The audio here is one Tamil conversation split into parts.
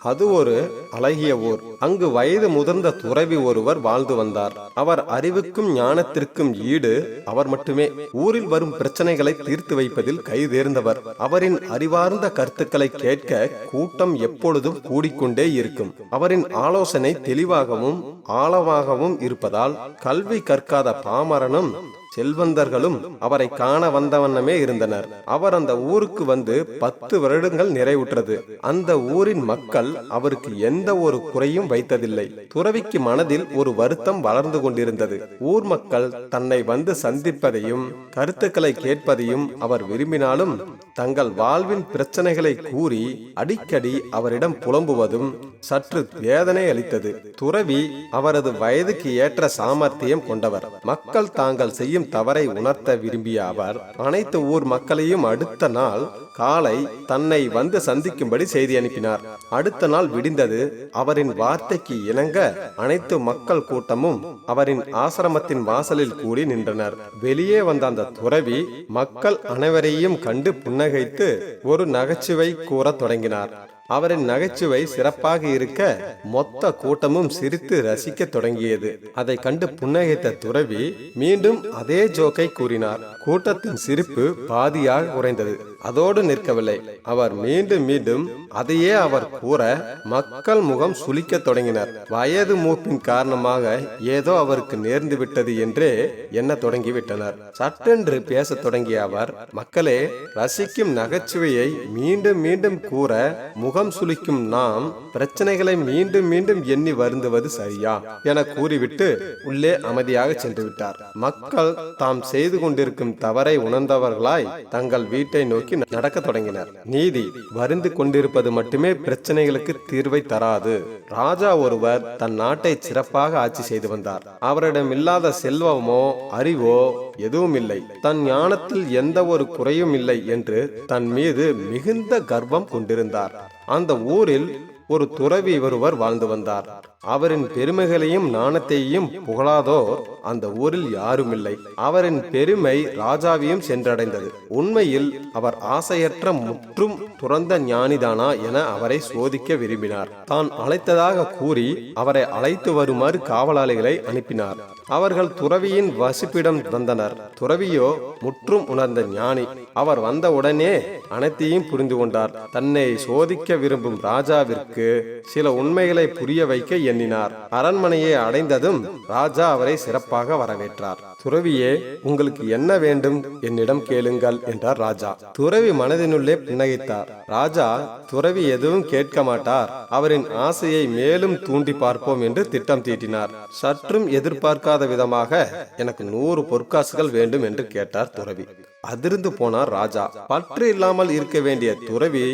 அது ஒரு அழகிய ஊர். அங்கு வயது முதிர்ந்த துறவி ஒருவர் வாழ்ந்து வந்தார். அவர் அறிவுக்கும் ஞானத்திற்கும் ஈடு. அவர் மட்டுமே ஊரில் வரும் பிரச்சனைகளை தீர்த்து வைப்பதில் கைதேர்ந்தவர். அவரின் அறிவார்ந்த கருத்துக்களை கேட்க கூட்டம் எப்பொழுதும் கூடிக்கொண்டே இருக்கும். அவரின் ஆலோசனை தெளிவாகவும் ஆழமாகவும் இருப்பதால் கல்வி கற்காத பாமரனும் செல்வந்தர்களும் அவரை காண வந்தவண்ணமே இருந்தனர். அவர் அந்த ஊருக்கு வந்து பத்து வருடங்கள் நிறைவுற்றது. அந்த ஊரின் மக்கள் அவருக்கு எந்த ஒரு குறையும் வைத்ததில்லை. துறவிக்கு மனதில் ஒரு வருத்தம் வளர்ந்து கொண்டிருந்தது. ஊர் மக்கள் தன்னை வந்து சந்திப்பதையும் கருத்துக்களை கேட்பதையும் அவர் விரும்பினாலும் தங்கள் வாழ்வின் பிரச்சனைகளை கூறி அடிக்கடி அவரிடம் புலம்புவதும் சற்று வேதனை அளித்தது. துறவி அவரது வயதுக்கு ஏற்ற சாமர்த்தியம் கொண்டவர். மக்கள் தாங்கள் செய்யும் தவறை உணர்த்த விரும்பிய அவர் அனைத்து ஊர் மக்களையும் அடுத்த நாள் காலை தன்னை வந்து சந்திக்கும்படி செய்தி அனுப்பினார். அடுத்த நாள் விடிந்தது. அவரின் வார்த்தைக்கு இணங்க அனைத்து மக்கள் கூட்டமும் அவரின் ஆசிரமத்தின் வாசலில் கூடி நின்றனர். வெளியே வந்த அந்த துறவி மக்கள் அனைவரையும் கண்டு புன்னகைத்து ஒரு நகைச்சுவை கூறத் தொடங்கினார். அவரின் நகைச்சுவை சிறப்பாக இருக்க மொத்த கூட்டமும் சிரித்து ரசிக்க தொடங்கியது. அதை கண்டு புன்னகைத்த துறவி மீண்டும் அதே ஜோக்கை கூறினார். கூட்டத்தின் சிரிப்பு பாதியாக குறைந்தது. அதோடு நிற்கவில்லை. அவர் மீண்டும் மீண்டும் அதையே அவர் கூற மக்கள் முகம் சுளிக்க தொடங்கினர். வயது மூப்பின் காரணமாக ஏதோ அவருக்கு நேர்ந்து விட்டது என்றே எண்ண தொடங்கிவிட்டனர். சட்டென்று பேசத் தொடங்கிய அவர் மக்களே ரசிக்கும் நகைச்சுவையை மீண்டும் மீண்டும் கூற முகம் சுளிக்கும் நாம் பிரச்சனைகளை மீண்டும் மீண்டும் எண்ணி வருந்துவது சரியா? என கூறிவிட்டு உள்ளே அமைதியாக சென்று விட்டார் மக்கள் தாம் செய்து கொண்டிருக்கும் தவறை உணர்ந்தவர்களாய் தங்கள் வீட்டை நோக்கி நடக்க தொடங்கினர். நீதி வருந்து கொண்டிருப்பது மட்டுமே பிரச்சனைகளுக்கு தீர்வை தராது. ராஜா ஒருவர் தன் நாட்டை சிறப்பாக ஆட்சி செய்து வந்தார். அவரிடம் இல்லாத செல்வமோ அறிவோ எதுவும் இல்லை. தன் ஞானத்தில் எந்த ஒரு குறையும் இல்லை என்று தன் மீது மிகுந்த கர்வம் கொண்டிருந்தார். அந்த ஊரில் ஒரு துறவி ஒருவர் வாழ்ந்து வந்தார். அவரின் பெருமைகளையும் நாணத்தையும் புகழாதோர் அந்த ஊரில் யாரும் இல்லை அவரின் பெருமை ராஜாவையும் சென்றடைந்தது. உண்மையில் அவர் ஆசையற்ற முற்றும் துறந்த ஞானிதானா என அவரை சோதிக்க விரும்பினார். தான் அழைத்ததாக கூறி அவரை அழைத்து வருமாறு காவலாளிகளை அனுப்பினார். அவர்கள் துறவியின் வசிப்பிடம் வந்தனர். துறவியோ முற்றும் உணர்ந்த ஞானி. அவர் வந்த உடனே அனைத்தையும் புரிந்து கொண்டார். தன்னை சோதிக்க விரும்பும் ராஜாவிற்கு சில உண்மைகளை புரிய வைக்க எண்ணினார். அரண்மனையை அடைந்ததும் ராஜா அவரை சிறப்பாக வரவேற்றார். துறவியே உங்களுக்கு என்ன வேண்டும்? என்னிடம் கேளுங்கள் என்றார் ராஜா. துறவி மனதினுள்ளே புன்னகைத்தார் ராஜா துறவி எதுவும் கேட்க மாட்டார். அவரின் ஆசையை மேலும் தூண்டி பார்ப்போம் என்று திட்டம் தீட்டினார். சற்றும் எதிர்பார்க்காத விதமாக எனக்கு நூறு பொற்காசுகள் வேண்டும் என்று கேட்டார் துறவி. அதிர்ந்து போனார் ராஜா. பற்று இல்லாமல் இருக்க வேண்டிய துறவி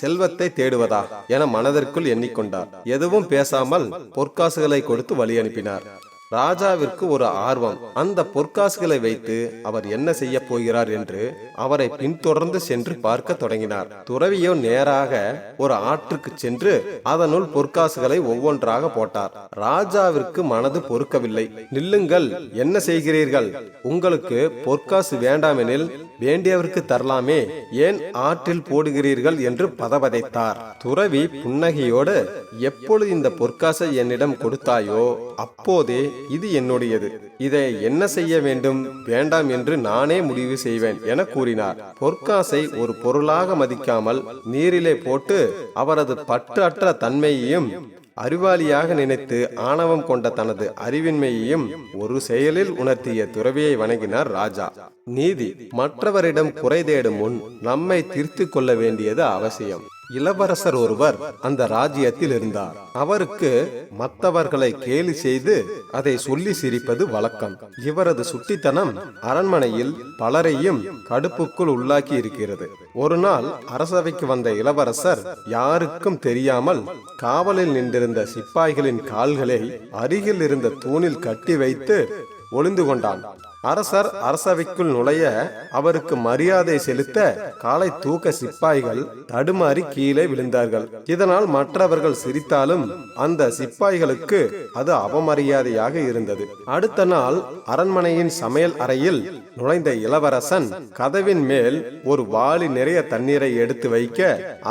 செல்வத்தை தேடுவதா என மனதிற்குள் எண்ணிக்கொண்டார். எதுவும் பேசாமல் பொற்காசுகளை கொடுத்து வழி அனுப்பினார். ராஜாவிற்கு ஒரு ஆர்வம். அந்த பொற்காசுகளை வைத்து அவர் என்ன செய்ய போகிறார் என்று அவரை பின்தொடர்ந்து சென்று பார்க்க தொடங்கினார். துறவியோ நேராக ஒரு ஆற்றுக்கு சென்று அதனுள் பொற்காசுகளை ஒவ்வொன்றாக போட்டார். ராஜாவிற்கு மனது பொறுக்கவில்லை. நில்லுங்கள் என்ன செய்கிறீர்கள்? உங்களுக்கு பொற்காசு வேண்டாமெனில் வேண்டியவருக்கு தரலாமே. ஏன் ஆற்றில் போடுகிறீர்கள்? என்று பதவதைத்தார் துறவி புன்னகையோடு எப்பொழுது இந்த பொற்காசை என்னிடம் கொடுத்தாயோ அப்போதே இது என்னுடையது. இதை என்ன செய்ய வேண்டும்? வேண்டாம் என்று நானே முடிவு செய்வேன் என கூறினார். பொற்காசை ஒரு பொருளாக மதிக்காமல் நீரிலே போட்டு அவரது பற்று அற்ற தன்மையையும் அறிவாளியாக நினைத்து ஆணவம் கொண்ட தனது அறிவின்மையையும் ஒரு செயலில் உணர்த்திய துறவியை வணங்கினார் ராஜா. நீதி மற்றவரிடம் குறை தேடும் முன் நம்மை திருத்திக் கொள்ள வேண்டியது அவசியம். இளவரசர் ஒருவர் அந்த ராஜ்யத்தில் இருந்தார். அவருக்கு மற்றவர்களை கேலி செய்து அதை சொல்லி சிரிப்பது வழக்கம். இவரது சுட்டித்தனம் அரண்மனையில் பலரையும் கடுப்புக்குள் உள்ளாக்கி இருக்கிறது. ஒரு நாள் அரசவைக்கு வந்த இளவரசர் யாருக்கும் தெரியாமல் காவலில் நின்றிருந்த சிப்பாய்களின் கால்களை அருகில் இருந்த தூணில் கட்டி வைத்து ஒளிந்து கொண்டான். அரசர் அரசவைக்குள் நுழைய அவருக்கு மரியாதை செலுத்த காலை தூக்க சிப்பாய்கள் தடுமாறி கீழே விழுந்தார்கள். இதனால் மற்றவர்கள் சிரித்தாலும் அந்த சிப்பாய்களுக்கு அது அவமரியாதையாக இருந்தது. அடுத்த நாள் அரண்மனையின் சமையல் அறையில் நுழைந்த இளவரசன் கதவின் மேல் ஒரு வாளி நிறைய தண்ணீரை எடுத்து வைக்க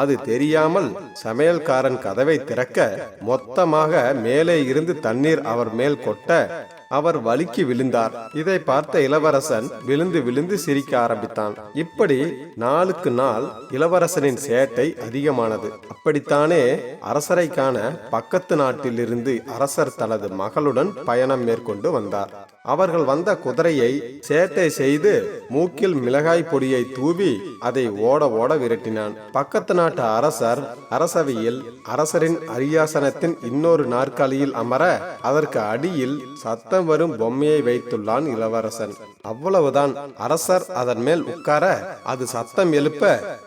அது தெரியாமல் சமையல்காரன் கதவை திறக்க மொத்தமாக மேலே இருந்து தண்ணீர் அவர் மேல் கொட்ட அவர் வலுக்கி விழுந்தார். இதை பார்த்து இளவரசன் விழுந்து விழுந்து சிரிக்க ஆரம்பித்தான். இப்படி நாளுக்கு நாள் இளவரசனின் சேட்டை அதிகமானது. அப்படித்தானே அரசரை காண பக்கத்து நாட்டிலிருந்து அரசர் தனது மகளுடன் பயணம் மேற்கொண்டு வந்தார். அவர்கள் வந்த குதிரையை சேட்டை செய்து மூக்கில் மிளகாய் பொடியை தூவி அதை ஓட ஓட விரட்டினான். பக்கத்து நாட்டு அரசர் அரசவையில் அரசரின் அரியாசனத்தின் இன்னொரு நாற்காலியில் அமர அதற்கு அடியில் சத்தம் வரும் பொம்மையை வைத்துள்ளான் இளவரசன். அவ்வளவுதான் அரசர் அதன் மேல் உட்கார அது சத்தம் எழுப்ப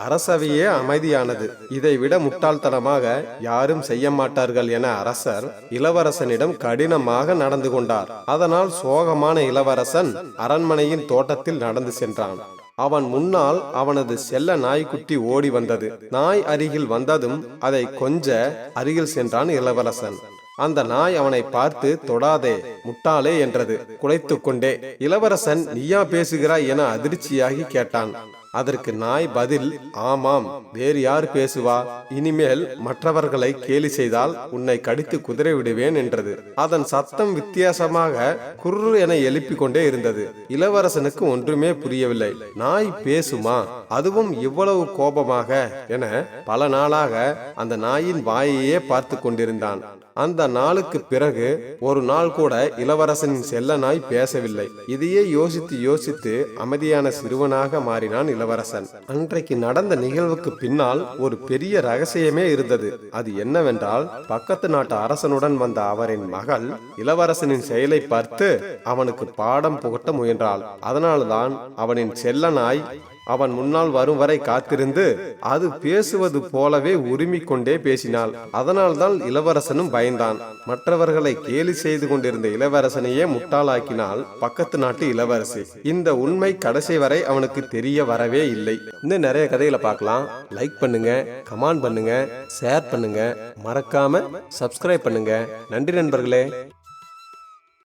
அரசவையே அமைதியானது. இதை விட முட்டாள்தனமாக யாரும் செய்ய மாட்டார்கள் என அரசர் இளவரசனிடம் கடினமாக நடந்து கொண்டார். அதனால் சோகமான இளவரசன் அரண்மனையின் தோட்டத்தில் நடந்து சென்றான். அவன் முன்னால் அவனது செல்ல நாய்க்குட்டி ஓடி வந்தது. நாய் அருகில் வந்ததும் அதை கொஞ்ச அருகில் சென்றான் இளவரசன். அந்த நாய் அவனை பார்த்து தொடாதே முட்டாளே என்றது. குலைத்து கொண்டே இளவரசன் நீயா பேசுகிறாய் என அதிர்ச்சியாகி கேட்டான். அதற்கு நாய் பதில் ஆமாம் வேறு யார் பேசுவா? இனிமேல் மற்றவர்களை கேலி செய்தால் உன்னை கடித்து குதிரை விடுவேன் என்றது. அதன் சத்தம் வித்தியாசமாக குர்ரு என எழுப்பிக் கொண்டே இருந்தது. இளவரசனுக்கு ஒன்றுமே புரியவில்லை. நாய் பேசுமா? அதுவும் இவ்வளவு கோபமாக? என பல நாளாக அந்த நாயின் வாயையே பார்த்து கொண்டிருந்தான். அந்த நாளுக்கு பிறகு ஒரு நாள் கூட இளவரசனின் செல்ல நாய் பேசவில்லை. இதையே யோசித்து யோசித்து அமைதியான சிறுவனாக மாறினான் இளவரசன். அன்றைக்கு நடந்த நிகழ்வுக்கு பின்னால் ஒரு பெரிய ரகசியமே இருந்தது. அது என்னவென்றால் பக்கத்து நாட்டு அரசனுடன் வந்த அவரின் மகள் இளவரசனின் செயலை பார்த்து அவனுக்கு பாடம் புகட்ட முயன்றாள். அதனால்தான் அவனின் செல்ல நாய் அவன் முன்னால் வரும் வரை காத்திருந்து அது பேசுவது போலவே உரிமிக் கொண்டே பேசினாள். அதனால்தான் இளவரசனும் பயந்தான். மற்றவர்களை கேலி செய்து கொண்டிருந்த இளவரசனையே முட்டாளாக்கினால் பக்கத்து நாட்டு இளவரசி. இந்த உண்மை கடைசி வரை அவனுக்கு தெரிய வரவே இல்லை. இன்னும் நிறைய கதைகளை பார்க்கலாம். லைக் பண்ணுங்க கமெண்ட் பண்ணுங்க ஷேர் பண்ணுங்க. மறக்காம சப்ஸ்கிரைப் பண்ணுங்க. நன்றி நண்பர்களே.